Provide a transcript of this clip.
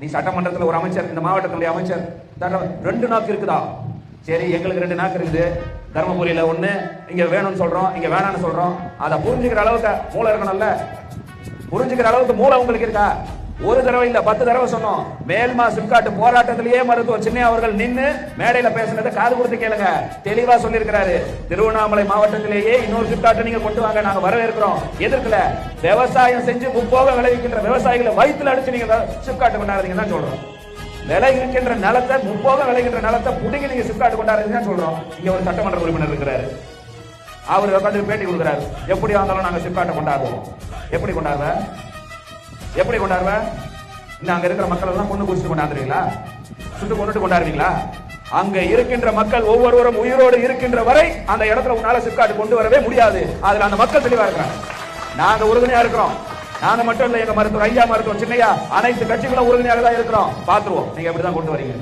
நீ சட்டமன்றத்தில் ஒரு அமைச்சர் இந்த மாவட்டத்தினுடைய அமைச்சர் தர- ரெண்டு நாக்கு இருக்குதா? சரி எங்களுக்கு ரெண்டு நாக்கு இருக்குது. தர்மபுரியில் ஒன்று இங்கே வேணும்னு சொல்கிறோம் இங்கே வேணாம்னு சொல்கிறோம் அதை புரிஞ்சுக்கிற அளவுக்கு மூளை இருக்கணும்ல. புரிஞ்சுக்கிற அளவுக்கு மூளை உங்களுக்கு இருக்கா? ஒரு தடவை இல்ல பத்து தடவை சொன்னோம். மேல்மா சிப்காட்டு போராட்டத்திலேயே மருத்துவர் சின்ன அவர்கள் நின்று மேடையில பேசினதை காது கொடுத்து கேளுங்க. தெளிவா சொல்லியிருக்கிறாரு. திருவண்ணாமலை மாவட்டத்திலேயே இன்னொரு சிப்காட்டை நீங்க கொண்டு வாங்க நாங்க வரவேற்கிறோம். எதிர்க்கல. விவசாயம் செஞ்சு முப்போக விளைவிக்கின்ற விவசாயிகளை வயிற்றுல அடிச்சு நீங்க சிப்காட்டு கொண்டாடுறீங்க தான் சொல்றோம். விலை இருக்கின்ற நிலத்தை முப்போக விளைகின்ற நிலத்தை புடுங்கி நீங்க சிப்காட்டு கொண்டாடுறீங்க சொல்றோம். இங்க ஒரு சட்டமன்ற உறுப்பினர் இருக்கிறாரு. அவர் உட்காந்து பேட்டி கொடுக்குறாரு. எப்படி வந்தாலும் நாங்க சிப்காட்டை கொண்டாடுவோம். எப்படி கொண்டாடுறேன் எப்படி கொண்டாடுவ? இன்னும் அங்க இருக்கிற மக்கள் எல்லாம் கொண்டு குடிச்சு கொண்டாடுறீங்களா சுட்டு கொண்டுட்டு கொண்டாடுவீங்களா? அங்க இருக்கின்ற மக்கள் ஒவ்வொருவரும் உயிரோடு இருக்கின்ற வரை அந்த இடத்துல உன்னால சிப்காட்டு கொண்டு வரவே முடியாது. அதுல அந்த மக்கள் தெளிவா இருக்கிறாங்க. நாங்க உறுதுணையா இருக்கிறோம். நாங்க மட்டும் இல்ல எங்க மருத்துவர் ஐயா மருத்துவர் சின்னையா அனைத்து கட்சிகளும் உறுதுணையாக தான் இருக்கிறோம். பாத்துருவோம் நீங்க எப்படிதான் கொண்டு வரீங்க?